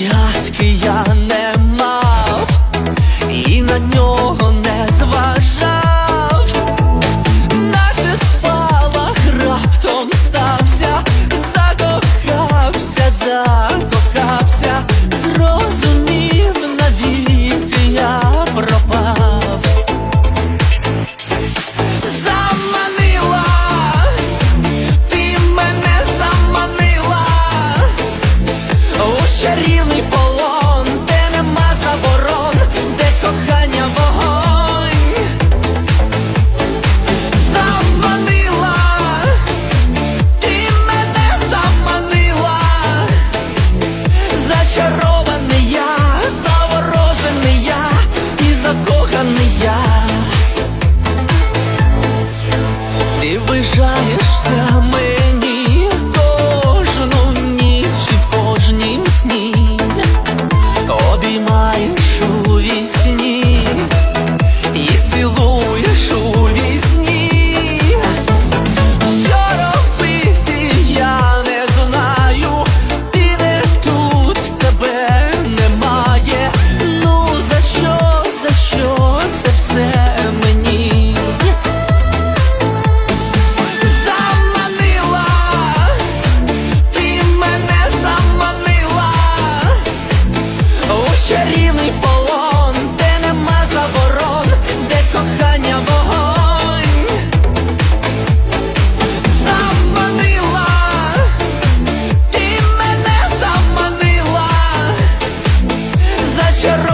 гадки я не мав, і на нього. наближаєшся. cerró.